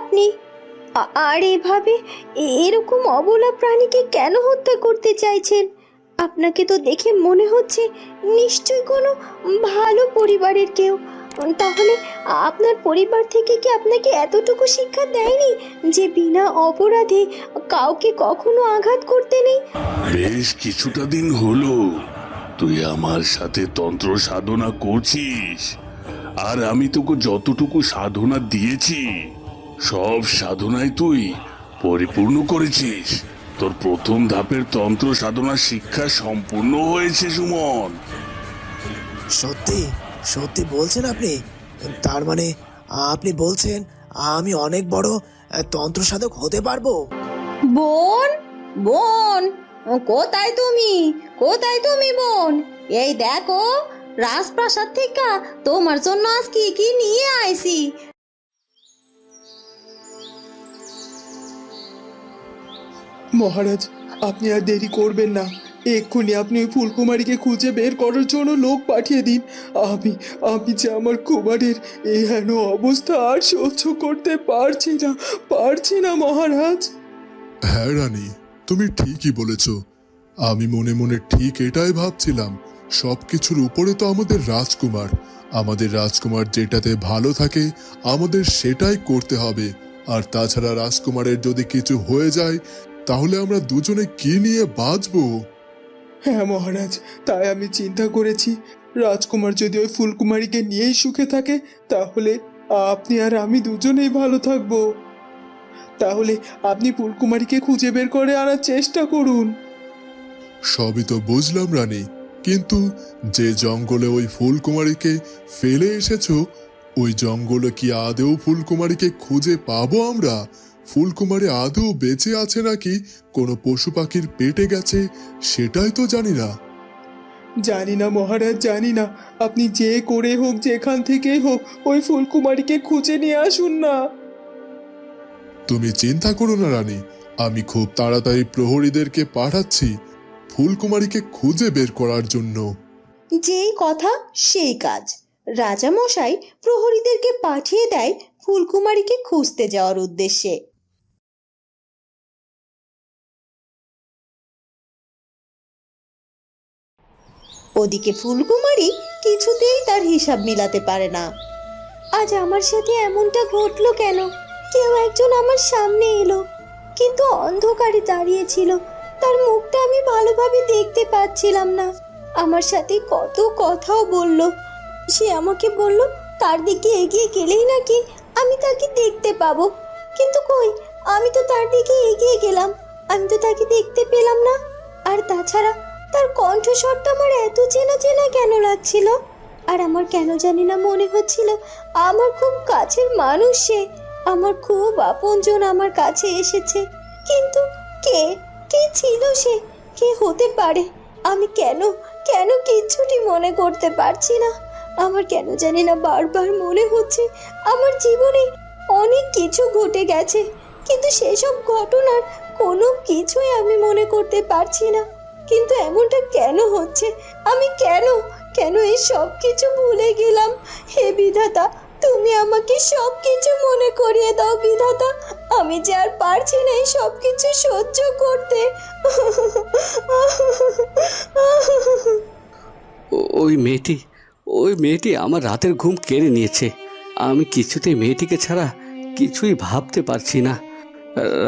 আপনি? আর এভাবে এরকম অবলা প্রাণীকে কেন হত্যা করতে চাইছেন? আপনাকে তো দেখে মনে হচ্ছে নিশ্চয়ই কোনো ভালো পরিবারের কেউ। তাহলে আপনার পরিবার থেকে কি আপনাকে এতটুকু শিক্ষা দেয়নি যে বিনা অপরাধে কাউকে কখনো আঘাত করতে নেই? বেশ কিছুটা দিন হলো, তুই আমার সাথে তন্ত্র সাধনা করছিস। আর আমি তোকে যতটুকু সাধনা দিয়েছি সব সাধনায় তুই পরিপূর্ণ করেছিস। তোর প্রথম ধাপের তন্ত্র সাধনা শিক্ষা সম্পূর্ণ হয়েছে সুমন। সত্যি? সত্যি বলছেন আপনি? তার মানে আপনি বলছেন আমি অনেক বড় তন্ত্র সাধক হতে পারব? বোন? বোন? কোথায় তুমি? কোথায় তুমি বোন? এই দেখো রাজপ্রাসাদ থেকে তোমার জন্য আজ কি কি নিয়ে আইছি। মহারাজ, আপনি আর দেরি করবেন না। এক্ষুনি আপনি ওই ফুলকুমারীকে খুঁজে বের করার জন্য লোক পাঠিয়ে দিন। আমি আমি যে আমার কুমারের এই হেন অবস্থা আর সহ্য করতে পারছি না পারছি না, মহারাজ। হ্যাঁ রানী, তুমি ঠিকই বলেছ। আমি মনে মনে ঠিক এটাই ভাবছিলাম। সব কিছুর উপরে তো আমাদের রাজকুমার। আমাদের রাজকুমার যেটাতে ভালো থাকে, আমাদের সেটাই করতে হবে। আর তাছাড়া রাজকুমারের যদি কিছু হয়ে যায় তাহলে আমরা দুজনে কি নিয়ে বাঁচবো? হ্যাঁ মহারাজ তাই আমি চিন্তা করেছি। রাজকুমার যদি ওই ফুলকুমারীকে নিয়েই সুখে থাকে তাহলে আপনি আর আমি দুজনেই ভালো থাকব। তাহলে আপনি ফুলকুমারীকে খুঁজে বের করে আনার চেষ্টা করুন। সবই তো বুঝলাম রানী। কিন্তু যে জঙ্গলে ওই ফুলকুমারীকে ফেলে এসেছ ওই জঙ্গলে কি আদেও ফুলকুমারীকে খুঁজে পাবো আমরা? ফুলকুমারী আদৌ বেঁচে আছে নাকি? কোনো পশু পাখির পেটে গেছে? সেটাই তো জানি না। জানি না মহারাজ জানি না। আপনি যে করে হোক যেখান থেকেই হোক ওই ফুলকুমারীকে খুঁজে নিয়ে আসুন না। তুমি চিন্তা করো না রানী। আমি খুব তাড়াতাড়ি প্রহরীদেরকে পাঠাচ্ছি ফুলকুমারীকে খুঁজে বের করার জন্য। যেই কথা সেই কাজ। রাজামশাই প্রহরীদেরকে পাঠিয়ে দেয় ফুলকুমারীকে খুঁজতে যাওয়ার উদ্দেশ্যে। ওদিকে ফুলকুমারী কিছুতেই তার হিসাব মিলাতে পারে না। আজ আমার সাথে এমনটা ঘটলো কেন? কেউ একজন আমার সামনে এলো, কিন্তু অন্ধকারে দাঁড়িয়ে ছিল। তার মুখটা আমি ভালোভাবে দেখতে পাচ্ছিলাম না। আমার সাথে কত কথাও বলল। সে আমাকে বলল, তার দিকে এগিয়ে গেলেই নাকি আমি তাকে দেখতে পাবো। কিন্তু কই, আমি তো তার দিকে এগিয়ে গেলাম। আমি তো তাকে দেখতে পেলাম না। আর তাছাড়া তার কণ্ঠস্বরটা আমার এত চেনা চেনা কেন লাগছিল? আর আমার কেন জানি না মনে হচ্ছিল, আমার খুব কাছের মানুষ সে, আমার খুব আপনজন আমার কাছে এসেছে। কিন্তু কে কে ছিল সে? কে হতে পারে? আমি কেন কেন কিচ্ছুটি মনে করতে পারছি না? আমার কেন জানি না বারবার মনে হচ্ছে, আমার জীবনে অনেক কিছু ঘটে গেছে, কিন্তু সেসব ঘটনার কোনো কিছুই আমি মনে করতে পারছি না। কিন্তু এমনটা কেন হচ্ছে? আমি কেন? কেন এই সব কিছু ভুলে গেলাম? হে বিধাতা, তুমি আমাকে সব কিছু মনে করিয়ে দাও বিধাতা। আমি যে আর পারছি না এই সব কিছু সহ্য করতে। ওই মেয়েটি ওই মেয়েটি আমার রাতের ঘুম কেড়ে নিয়েছে। আমি কিছুতেই মেয়েটিকে ছাড়া কিছুই ভাবতে পারছি না।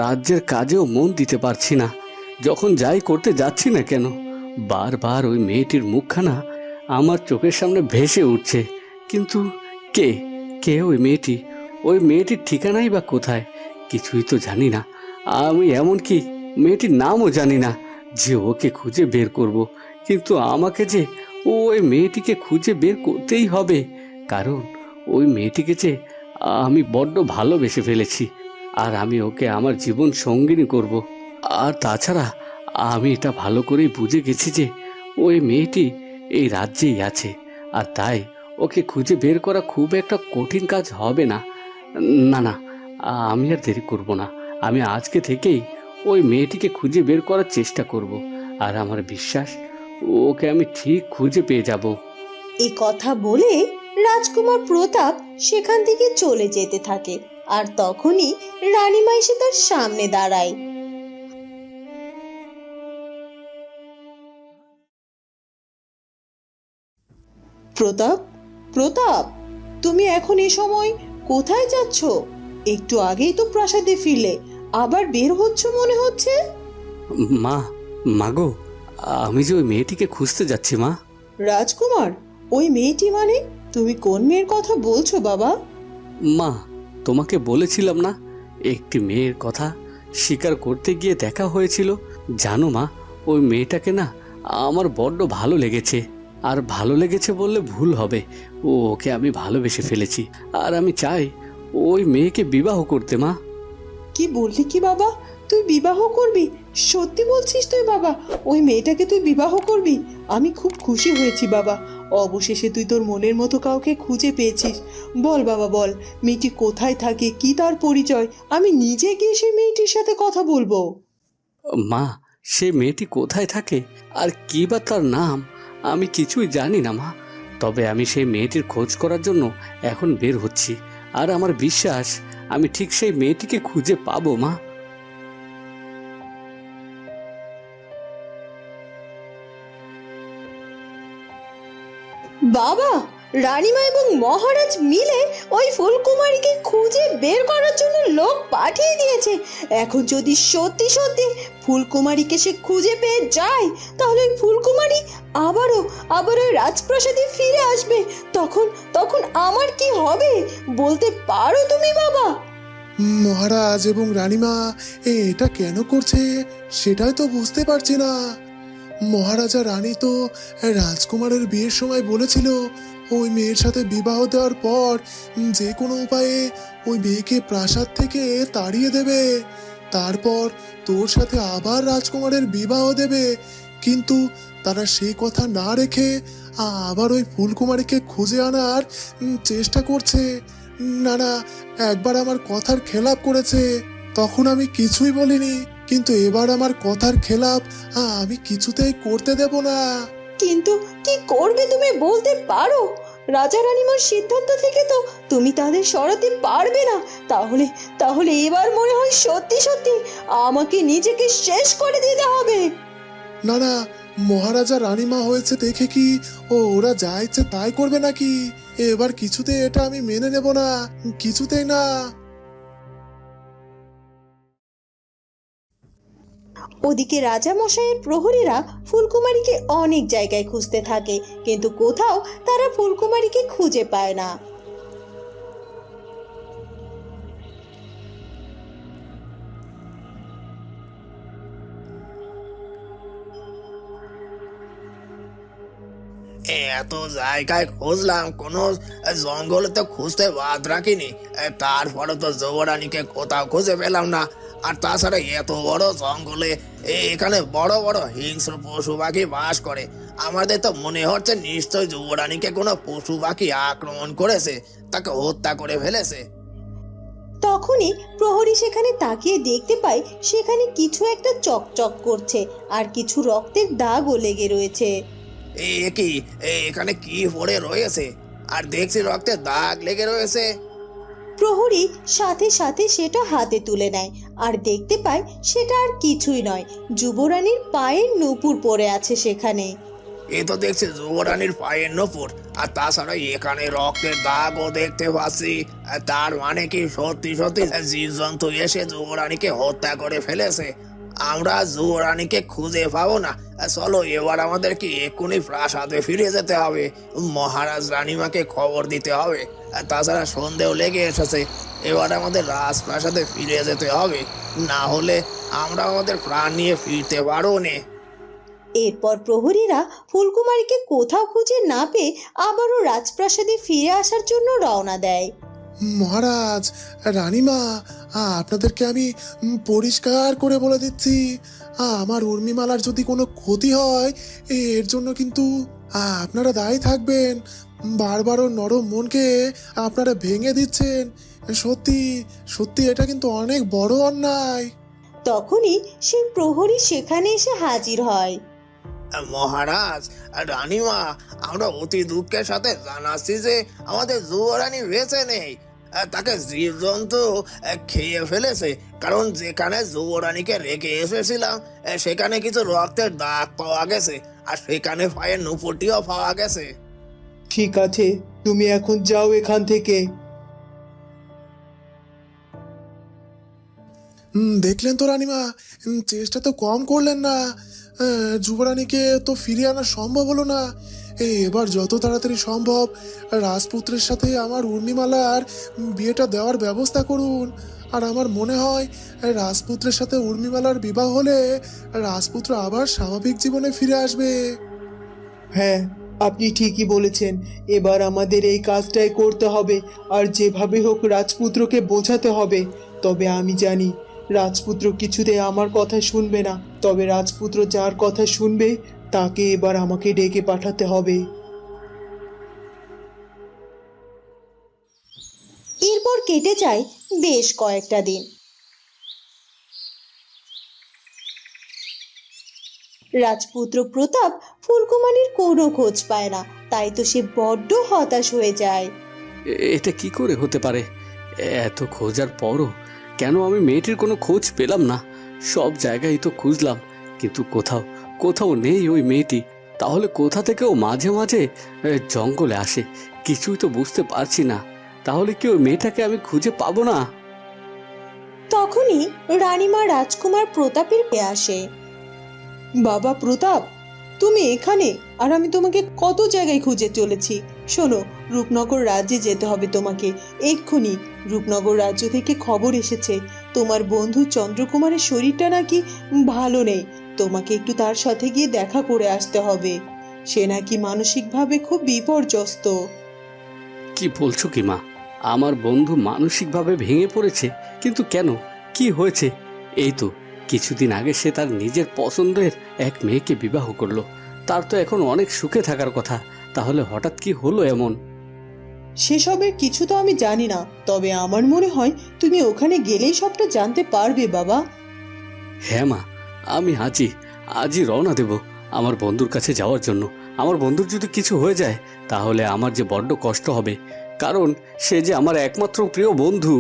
রাজ্যের কাজেও মন দিতে পারছি না। যখন যাই করতে যাচ্ছি না কেন, বারবার ওই মেয়েটির মুখখানা আমার চোখের সামনে ভেসে উঠছে। কিন্তু কে? কে ওই মেয়েটি? ওই মেয়েটির ঠিকানাই বা কোথায়? কিছুই তো জানি না। আমি এমনকি মেয়েটির নামও জানি না যে ওকে খুঁজে বের করব। কিন্তু আমাকে যে ওই মেয়েটিকে খুঁজে বের করতেই হবে। কারণ ওই মেয়েটিকে যে আমি বড্ড ভালোবেসে ফেলেছি। আর আমি ওকে আমার জীবন সঙ্গিনী করব। আর তাছাড়া আমি এটা ভালো করেই বুঝে গেছি যে ওই মেয়েটি এই রাজ্যেই আছে, আর তাই ওকে খুঁজে বের করা খুব একটা কঠিন কাজ হবে না। না না, আমি আর দেরি করব না। আমি আজকে থেকেই ওই মেয়েটিকে খুঁজে বের করার চেষ্টা করব, আর আমার বিশ্বাস ওকে আমি ঠিক খুঁজে পেয়ে যাব। এই কথা বলে রাজকুমার প্রতাপ সেখান থেকে চলে যেতে থাকে, আর তখনই রানীমা এসে তার সামনে দাঁড়ায়। প্রতাপ প্রতাপ তুমি এখন এ সময় কোথায় যাচ্ছ? একটু আগেই তো প্রাসাদে ফিরলে আবার বের হচ্ছ মনে হচ্ছে? মা মাগো আমি যে ওই মেয়েটিকে খুঁজতে যাচ্ছি মা। রাজকুমার ওই মেয়েটি মানে তুমি কোন মেয়ের কথা বলছো বাবা? মা তোমাকে বলেছিলাম না একটি মেয়ের কথা স্বীকার করতে গিয়ে দেখা হয়েছিল। জানো মা ওই মেয়েটাকে না আমার বড্ড ভালো লেগেছে। আর ভালো লেগেছে বললে ভুল হবে। ও ওকে আমি ভালোবেসে ফেলেছি। আর আমি চাই ওই মেয়েকে বিবাহ করতে মা। কি বললি কি বাবা? তুই বিবাহ করবি? সত্যি বলছিস তুই বাবা? ওই মেয়েটাকে তুই বিবাহ করবি? আমি খুব খুশি হয়েছি বাবা। অবশেষে তুই তোর মনের মতো কাউকে খুঁজে পেয়েছিস। বল বাবা বল মেয়েটি কোথায় থাকে? কি তার পরিচয়? আমি নিজে গিয়ে সেই মেয়েটির সাথে কথা বলব। মা সে মেয়েটি কোথায় থাকে? আর কি বা তার নাম? আমি কিছুই জানি না, মা। তবে আমি সেই মেয়েটির খোঁজ করার জন্য এখন বের হচ্ছি। আর আমার বিশ্বাস, আমি ঠিক সেই মেয়েটিকে খুঁজে পাবো, মা। বাবা রানীমা এবং মহারাজ মিলে ওই ফুলকুমারীকে খুঁজে বের করার জন্য লোক পাঠিয়ে দিয়েছে। এখন যদি সত্যি সত্যি ফুলকুমারীকে সে খুঁজে পেয়ে যায়, তাহলে ওই ফুলকুমারী আবারও, আবার ওই রাজপ্রাসাদে ফিরে আসবে। তখন তখন আমার কি হবে? বলতে পারো তুমি, বাবা? মহারাজ এবং রানীমা এটা কেন করছে? সেটাই তো বুঝতে পারছি না। মহারাজা রানী তো রাজকুমারের বিয়ের সময় বলেছিল ওই মেয়ের সাথে বিবাহ দেওয়ার পর যে কোনো উপায়ে ওই মেয়েকে প্রাসাদ থেকে তাড়িয়ে দেবে। তারপর তোর সাথে আবার রাজকুমারের বিবাহ দেবে। কিন্তু তারা সেই কথা না রেখে আবার ওই ফুলকুমারীকে খুঁজে আনার চেষ্টা করছে। না না একবার আমার কথার খেলাপ করেছে। তখন আমি কিছুই বলিনি, কিন্তু এবার আমার কথার খেলাপ আমি কিছুতেই করতে দেব না। কিন্তু কি করবে তুমি বলতে পারো? রাজা রানীমার সিদ্ধান্ত থেকে তো তুমি তাদের সরাতে পারবে না। তাহলে তাহলে এবার মনে হয় সত্যি সত্যি আমাকে নিজেকে শেষ করে দিতে হবে। না না, মহারাজা রানীমা হয়েছে দেখে কি ও ওরা যা ইচ্ছে তাই করবে নাকি? এবার কিছুতে এটা আমি মেনে নেব না। কিছুতেই না। ওদিকে রাজা মশাইয়ের প্রহরীরা ফুলকুমারীকে অনেক জায়গায় খুঁজতে থাকে, কিন্তু কোথাও তারা ফুলকুমারীকে খুঁজে পায় না। এত জায়গায় খুঁজলাম, কোনো জঙ্গলে তো খুঁজতে বাদ রাখিনি। তারপরে তো যুবরানীকে কোথাও খুঁজে পেলাম না। আর তাছাড়া এত বড় জঙ্গলে এখানে বড় বড় হিংস্র পশু পাখি বাস করে। আমাদের তো মনে হচ্ছে নিশ্চয় যুবরানীকে কোনো পশু পাখি আক্রমণ করেছে তাকে হত্যা করে ফেলেছে। তখনই প্রহরী সেখানে তাকিয়ে দেখতে পায় সেখানে কিছু একটা চকচক করছে আর কিছু রক্তের দাগও লেগে রয়েছে। এ কি? এখানে কি পড়ে রয়েছে? আর দেখছি রক্তের দাগ লেগে রয়েছে। প্রহরী সাথে সাথে সেটা হাতে তুলে নেয়। আর দেখতে পায় সেটা আর কিছুই নয়, যুবরানীর পায়ের নূপুর পড়ে আছে সেখানে। এ তো দেখছি যুবরানীর পায়ের নূপুর। আর তাছাড়া এখানে রক্তের দাগও দেখতে পাচ্ছি। তার মানে কি সত্যি সত্যি জীবজন্তু এসে যুবরানীকে হত্যা করে ফেলেছে? আমরা যুবরানীকে খুঁজে পাবো না। চলো, এবার আমাদেরকে এক্ষুনি প্রাসাদে ফিরে যেতে হবে। মহারাজ রানীমাকে খবর দিতে হবে। তাছাড়া সন্দেহ লেগে এসেছে। এবার আমাদের রাজপ্রাসাদে ফিরে যেতে হবে। না হলে আমরা আমাদের প্রাণ নিয়ে ফিরতে পারব না। এরপর প্রহরীরা ফুলকুমারীকে কোথাও খুঁজে না পেয়ে আবারও রাজপ্রাসাদে ফিরে আসার জন্য রওনা দেয়। মহারাজ, রানীমা আপনাদেরকে আমি পরিষ্কার করে বলে দিচ্ছি আমার উর্মিমালার যদি কোনো ক্ষতি হয়, এর জন্য কিন্তু আপনারা দায়ী থাকবেন। বারবার ওর নরম মনকে আপনারা ভেঙে দিচ্ছেন। সত্যি সত্যি এটা কিন্তু অনেক বড় অন্যায়। তখনই সেই প্রহরী সেখানে এসে হাজির হয়। মহারাজ রানীমা আমরা অতি দুঃখের সাথে জানাচ্ছি যে আমাদের যুবরানী বেঁচে নেই। তাকে জীবজন্তু খেয়ে ফেলেছে কারণ যেখানে যুবরানীকে রেখে এসেছিলাম সেখানে কিছু রক্তের দাগ পাওয়া গেছে আর সেখানে পায়ের নুপুরটিও পাওয়া গেছে। ঠিক আছে তুমি এখন যাও এখান থেকে। দেখলেন তো রানিমা চেষ্টা তো কম করলেন না। যুবরানীকে তো ফিরিয়ে আনা সম্ভব হলো না। এবার যত তাড়াতাড়ি সম্ভব রাজপুত্রের সাথে আমার উর্মিমালার বিয়েটা দেওয়ার ব্যবস্থা করুন। আর আমার মনে হয় রাজপুত্রের সাথে উর্মিমালার বিবাহ হলে রাজপুত্র আবার স্বাভাবিক জীবনে ফিরে আসবে। হ্যাঁ আপনি ঠিকই বলেছেন। এবার আমাদের এই কাজটাই করতে হবে। আর যেভাবে হোক রাজপুত্রকে বোঝাতে হবে। তবে আমি জানি রাজপুত্র কিছুতে আমার কথা শুনবে না তবে রাজপুত্র যার কথা শুনবে তাকে এবার আমাকে ডেকে পাঠাতে হবে। এরপর কেটে যায় বেশ কয়েকটা দিন। রাজপুত্র প্রতাপ ফুলকুমারীর কোনো খোঁজ পায় না তাই তো সে বড্ড হতাশ হয়ে যায়। এটা কি করে হতে পারে? এত খোঁজার পরও কেন আমি মেয়েটির কোনো খোঁজ পেলাম না? সব জায়গায় তো খুঁজলাম, কিন্তু কোথাও কোথাও নেই ওই মেয়েটি। তাহলে কোথা থেকে ও মাঝে মাঝে জঙ্গলে আসে। কিছুই তো বুঝতে পারছি না। তাহলে কি ওই মেয়েটাকে আমি খুঁজে পাবো না? তখনই রানীমা রাজকুমার প্রতাপের পেয়ে আসে। বাবা প্রতাপ, তুমি এখানে? আর আমি তোমাকে কত জায়গায় খুঁজে চলেছি? শোনো রূপনগর রাজ্যে যেতে হবে তোমাকে। এক্ষুনি রূপনগর রাজ্য থেকে খবর এসেছে। তোমার বন্ধু চন্দ্রকুমারের শরীরটা নাকি ভালো নেই। তোমাকে একটু তার সাথে গিয়ে দেখা করে আসতে হবে। সে নাকি মানসিকভাবে খুব বিপর্যস্ত। কি বলছো কি মা? আমার বন্ধু মানসিকভাবে ভেঙে পড়েছে, কিন্তু কেন? কি হয়েছে? এই তো, কিছুদিন আগে সে তার নিজের পছন্দের এক মেয়েকে বিবাহ করল। তার তো এখন অনেক সুখে থাকার কথা। তাহলে হঠাৎ কি হলো এমন? সেসবের কিছু তো আমি জানি না তবে আমার মনে হয় তুমি ওখানে গেলেই সবটা জানতে পারবে বাবা। হ্যাঁ মা আমি আজই আজই রওনা দেব আমার বন্ধুর কাছে যাওয়ার জন্য। আমার বন্ধুর যদি কিছু হয়ে যায় তাহলে আমার যে বড্ড কষ্ট হবে কারণ সে যে আমার একমাত্র প্রিয় বন্ধু।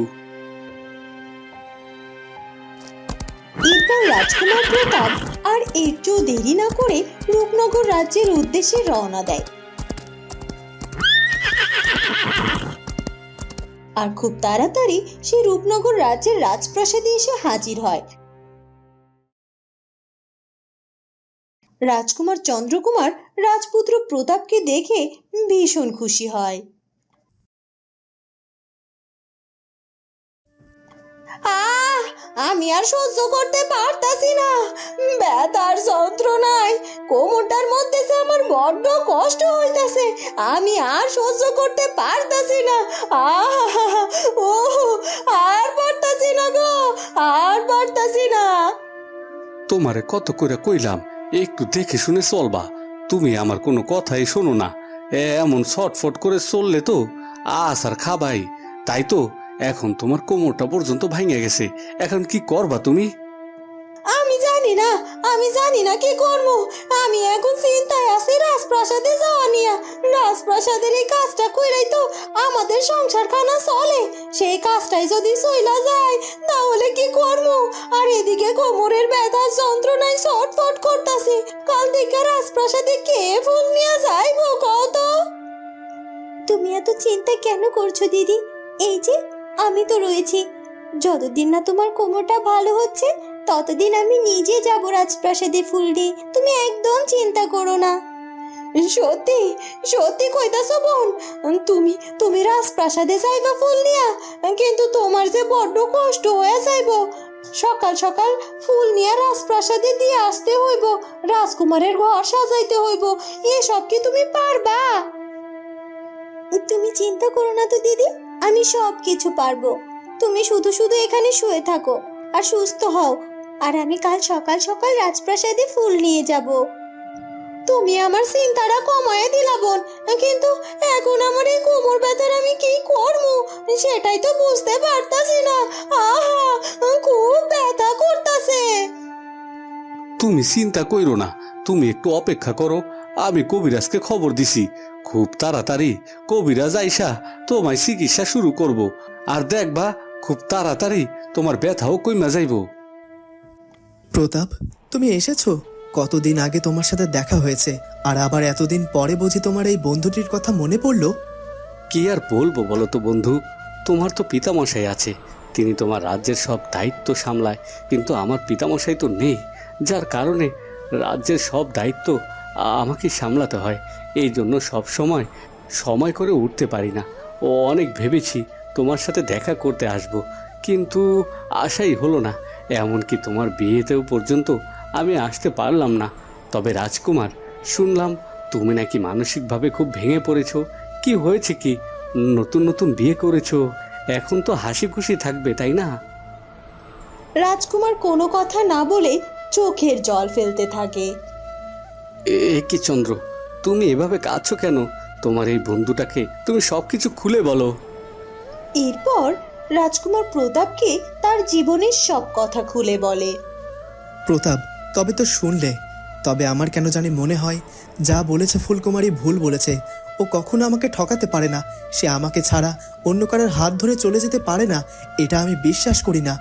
এরপর রাজকুমার প্রতাপ আর একটু দেরি না করে রূপনগর রাজ্যের উদ্দেশ্যে রওনা দেয়। আর খুব তাড়াতাড়ি সে রূপনগর রাজ্যের রাজপ্রাসাদে এসে হাজির হয়। রাজকুমার চন্দ্রকুমার রাজপুত্র প্রতাপকে দেখে ভীষণ খুশি হয়। আহ আমি আর সহ্য করতে পারতাছি না। ব্যথার যন্ত্রণায় কোমরটার মধ্যে আমার বড্ড কষ্ট হইতাছে, আমি আর সহ্য করতে পারতাছি না। ও আর পারতাছি না গো, আর পারতাছি না। তোমারে কত করে কইলাম, একটু দেখে শুনে চলবা। তুমি আমার কোনো কথাই শোনো না। এমন ছটফট করে চললে তো আস আর খাবাই। তাই তো এখন তোমার কোমরটা পর্যন্ত ভাঙে গেছে। এখন কি করবা তুমি? আমি জানি না আমি জানি না কি করব। আমি এখন চিন্তায় আছি রাজপ্রাসাদে যাওয়া নিয়ে। রাজপ্রাসাদের এই কাজটা কইরাই তো আমাদের সংসার খানা চলে। সেই কাজটাই যদি চইলা যায় তাহলে কি করব? আর এদিকে কোমরের ব্যথার যন্ত্রণায় ছটফট করতাছি। কাল থেকে রাজপ্রাসাদে কে ফুল নিয়ে যাইবো কত? তুমি এত চিন্তা কেন করছ দিদি? এই যে আমি তো রয়েছি। যতদিন না তোমার কোমরটা ভালো হচ্ছে, ততদিন আমি নিজে যাব রাজপ্রাসাদে ফুল দিয়ে। তুমি একদম চিন্তা করো না। সত্যি সত্যি কইতাছো বোন, তুমি তুমি রাজপ্রাসাদে যাইবা ফুল নিয়া কিন্তু তোমার যে বড্ড কষ্ট হয়ে যাইব। সকাল সকাল ফুল নিয়ে রাজপ্রাসাদে দিয়ে আসতে হইব, রাজকুমারের ঘর সাজাইতে হইব, এসব কি তুমি পারবা? তুমি চিন্তা করো না তো, দিদি। আমি সব কিছু পারব। তুমি শুধু শুধু এখানে শুয়ে থাকো আর সুস্থ হও। আর আমি কাল সকাল সকাল রাজপ্রাসাদে ফুল নিয়ে যাব। তুমি আমার চিন্তাটা কমায় দিলা বোন, কিন্তু এখন আমার এই কোমর ব্যথার আমি কি করব? সেটাই তো বুঝতে পারতাছি না। আহা, খুব ব্যথা করতাছে। তুমি চিন্তা কইরো না, তুমি একটু অপেক্ষা করো আমি কবিরাজকে খবর দিছি। খুব তাড়াতাড়ি কবিরাজ আইসা তোমায় চিকিৎসা শুরু করব। আর দেখ বা খুব তাড়াতাড়ি তোমার ব্যথাও কইমা যাইব। প্রতাপ তুমি এসেছ? কতদিন আগে তোমার সাথে দেখা হয়েছে আর আবার এতদিন পরে বুঝি তোমার এই বন্ধুটির কথা মনে পড়ল? কি আর বলব বলো তো বন্ধু তোমার তো পিতামশাই আছে তিনি তোমার রাজ্যের সব দায়িত্ব সামলায় কিন্তু আমার পিতামশাই তো নেই যার কারণে রাজ্যের সব দায়িত্ব আমাকে সামলাতে হয়। এই জন্য সব সময় সময় করে উঠতে পারি না। ও অনেক ভেবেছি তোমার সাথে দেখা করতে আসব, কিন্তু আশাই হলো না। এমনকি তোমার বিয়েতেও পর্যন্ত আমি আসতে পারলাম না। তবে রাজকুমার, শুনলাম তুমি নাকি মানসিকভাবে খুব ভেঙে পড়েছো। কি হয়েছে কি? নতুন নতুন বিয়ে করেছ। এখন তো হাসি খুশি থাকবে, তাই না? রাজকুমার কোনো কথা না বলে চোখের জল ফেলতে থাকে। এ কি চন্দ্র? তুমি এভাবে কাঁদছো কেন? তোমার এই বন্ধুটাকে তুমি সব কিছু খুলে বলো। এরপর রাজকুমার প্রতাপকে তার জীবনের সব কথা খুলে বলে। প্রতাপ তবে তো শুনলে। তবে আমার কেন জানি মনে হয় যা বলেছে ফুলকুমারী ভুল বলেছে। ও কখনো আমাকে ঠকাতে পারে না। সে আমাকে ছাড়া অন্য কারোর হাত ধরে চলে যেতে পারে না। এটা আমি বিশ্বাস করি না।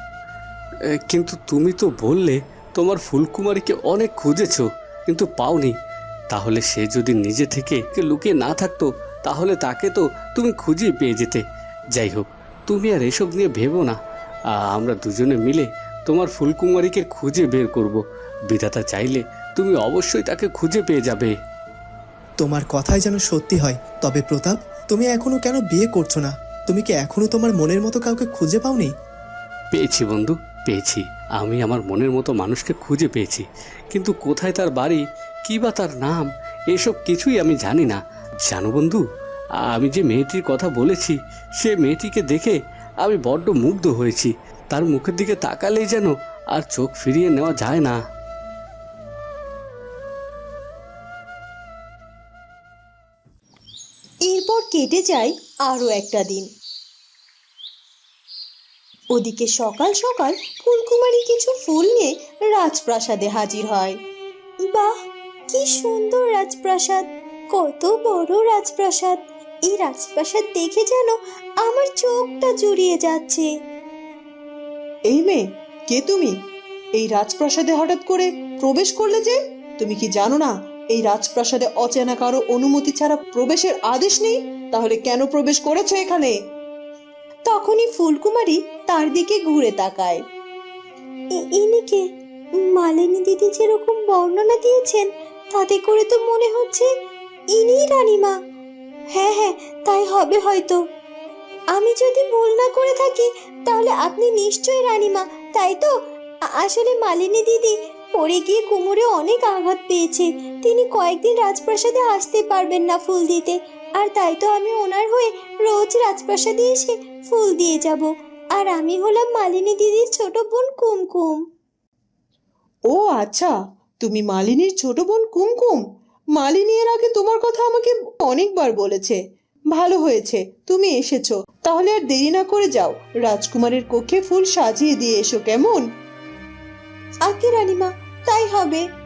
কিন্তু তুমি তো বললে তোমার ফুলকুমারীকে অনেক খুঁজেছো। কিন্তু পাওনি। তাহলে সে যদি নিজে থেকে লুকিয়ে না থাকতো তাহলে তাকে তো তুমি খুঁজেই পেয়ে যেতে। যাই হোক তুমি আর এসব নিয়ে ভেবো না। আমরা দুজনে মিলে তোমার ফুলকুমারীকে খুঁজে বের করব। বিধাতা চাইলে তুমি অবশ্যই তাকে খুঁজে পেয়ে যাবে। তোমার কথাই যেন সত্যি হয়। তবে প্রতাপ তুমি এখনও কেন বিয়ে করছ না? তুমি কি এখনও তোমার মনের মতো কাউকে খুঁজে পাওনি? পেয়েছি বন্ধু পেয়েছি। আমি আমার মনের মতো মানুষকে খুঁজে পেয়েছি। কিন্তু কোথায় তার বাড়ি? কী বা তার নাম? এসব কিছুই আমি জানি না। জানো বন্ধু, আমি যে মেয়েটির কথা বলেছি, সে মেয়েটিকে দেখে আমি বড্ড মুগ্ধ হয়েছি। তার মুখের দিকে তাকালেই যেন আর চোখ ফিরিয়ে নেওয়া যায় না। এরপর কেটে যায় আরও একটা দিন। ওদিকে সকাল সকাল ফুলকুমারী কিছু ফুল নিয়ে রাজপ্রাসাদে হাজির হয়। বাহ কি সুন্দর রাজপ্রাসাদ! কত বড় রাজপ্রাসাদ! এই রাজপ্রাসাদ দেখে যেন আমার চোখটা জুড়িয়ে যাচ্ছে। এই মেয়ে কে তুমি? এই রাজপ্রাসাদে হঠাৎ করে প্রবেশ করলে যে? তুমি কি জানো না এই রাজপ্রাসাদে অচেনা কারও অনুমতি ছাড়া প্রবেশের আদেশ নেই? তাহলে কেন প্রবেশ করেছ এখানে? তখনই ফুলকুমারী তার দিকে ঘুরে তাকায়। "ই- ইনি মালিনী দিদি যেরকম বর্ণনা দিয়েছেন, তাতে করে তো মনে হচ্ছে ইনিই রানীমা। হ্যাঁ হ্যাঁ তাই হবে হয়তো। আমি যদি ভুল না করে থাকি, তাহলে আপনি নিশ্চয়ই রানীমা, তাই তো? আসলে মালিনী দিদি পড়ে গিয়ে কোমরে অনেক আঘাত পেয়েছে। তিনি কয়েকদিন রাজপ্রাসাদে আসতে পারবেন না ফুল দিতে, আর তাই তো আমি ওনার হয়ে রোজ রাজপ্রাসাদে এসে ফুল দিয়ে যাব। আর আমি হলাম মালিনী দিদির ছোট বোন কুমকুম। ও আচ্ছা তুমি মালিনীর ছোট বোন কুমকুম? মালিনী এর আগে তোমার কথা আমাকে অনেকবার বলেছে। ভালো হয়েছে তুমি এসেছ। তাহলে আর দেরি না করে যাও রাজকুমারের কক্ষে ফুল সাজিয়ে দিয়ে এসো কেমন? আগে রানীমা তাই হবে।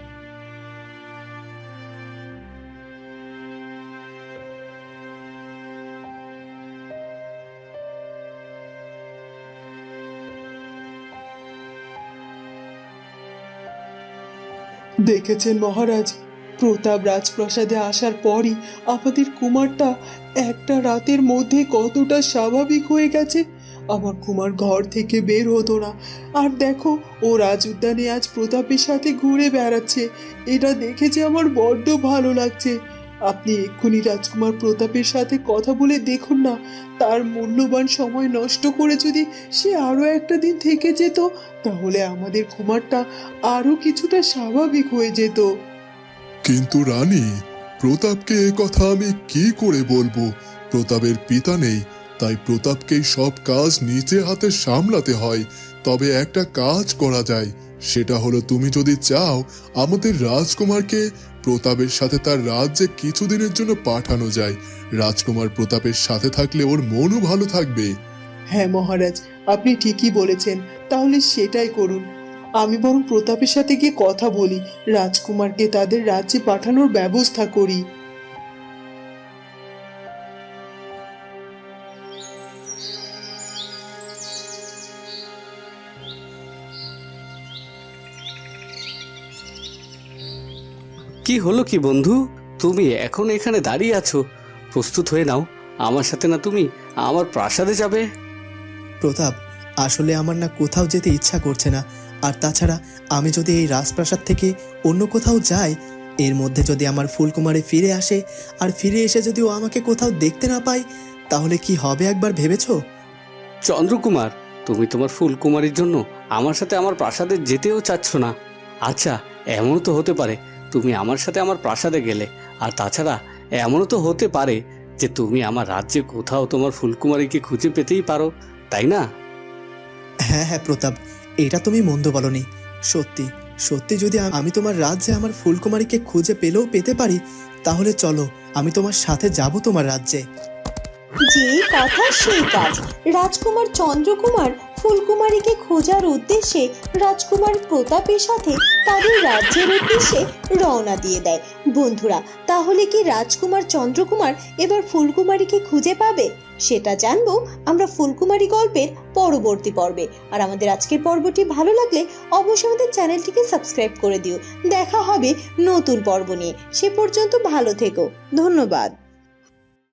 দেখেছেন মহারাজ, প্রতাপ রাজপ্রাসাদে আসার পরই আমাদের কুমারটা একটা রাতের মধ্যে কতটা স্বাভাবিক হয়ে গেছে। আমার কুমার ঘর থেকে বের হতো না। আর দেখো, ও রাজ উদ্যানে আজ প্রতাপের সাথে ঘুরে বেড়াচ্ছে। এটা দেখে যে আমার বড্ড ভালো লাগছে। আপনি এক্ষুনি রাজকুমার প্রতাপের সাথে কথা বলে দেখুন না, তার মূল্যবান সময় নষ্ট করে যদি সে আরও একটা দিন থেকে যেত, তাহলে আমাদের কুমারটা আরও কিছুটা স্বাভাবিক হয়ে যেত। কিন্তু রানী, প্রতাপকে এ কথা আমি কি করে বলব? প্রতাপের পিতা নেই, তাই প্রতাপকেই সব কাজ নিজে হাতে সামলাতে হয়। তবে একটা কাজ করা যায়, সেটা হলো তুমি যদি চাও আমাদের রাজকুমারকে প্রতাপের সাথে তার রাজ্যে কিছুদিনের জন্য পাঠানো যায়, রাজকুমার প্রতাপের সাথে থাকলে ওর মনও ভালো থাকবে। হ্যাঁ মহারাজ, আপনি ঠিকই বলেছেন, তাহলে সেটাই করুন। আমি বরং প্রতাপের সাথে গিয়ে কথা বলি, রাজকুমারকে তাদের রাজ্যে পাঠানোর ব্যবস্থা করি। কি হলো কি বন্ধু? তুমি এখন এখানে দাঁড়িয়ে আছো। প্রস্তুত হয়ে নাও। আমার সাথে না তুমি আমার প্রাসাদে যাবে। প্রতাপ আসলে আমার না কোথাও যেতে ইচ্ছা করছে না। আর তাছাড়া আমি যদি এই রাজপ্রাসাদ থেকে অন্য কোথাও যাই এর মধ্যে যদি আমার ফুলকুমারে ফিরে আসে আর ফিরে এসে যদি ও আমাকে কোথাও দেখতে না পায় তাহলে কি হবে একবার ভেবেছ? চন্দ্রকুমার তুমি তোমার ফুলকুমারীর জন্য আমার সাথে আমার প্রাসাদে যেতেও চাচ্ছ না। আচ্ছা এমনও তো হতে পারে। তুমি আমার সাথে আমার প্রাসাদে গেলে। আর তাছাড়া এমনও তো হতে পারে যে তুমি আমার রাজ্যে কোথাও তোমার ফুলকুমারীকে খুঁজে পেতেই পারো তাই না? হ্যাঁ হ্যাঁ প্রতাপ এটা তুমি মন্দ বলনি। সত্যি সত্যি যদি আমি তোমার রাজ্যে আমার ফুলকুমারীকে খুঁজে পেলেও পেতে পারি তাহলে চলো আমি তোমার সাথে যাব তোমার রাজ্যে। যে কথা সেই কাজ। রাজকুমার চন্দ্রকুমার ফুলকুমারীকে খোঁজার উদ্দেশ্যে রাজকুমার প্রতাপের সাথে তাদের রাজ্যের উদ্দেশ্যে রওনা দিয়ে দেয়। বন্ধুরা, তাহলে কি রাজকুমার চন্দ্রকুমার এবার ফুলকুমারীকে খুঁজে পাবে? সেটা জানব আমরা ফুলকুমারী গল্পের পরবর্তী পর্বে। আর আমাদের আজকের পর্বটি ভালো লাগলে অবশ্যই আমাদের চ্যানেলটিকে সাবস্ক্রাইব করে দিও। দেখা হবে নতুন পর্ব নিয়ে। সে পর্যন্ত ভালো থেকো। ধন্যবাদ।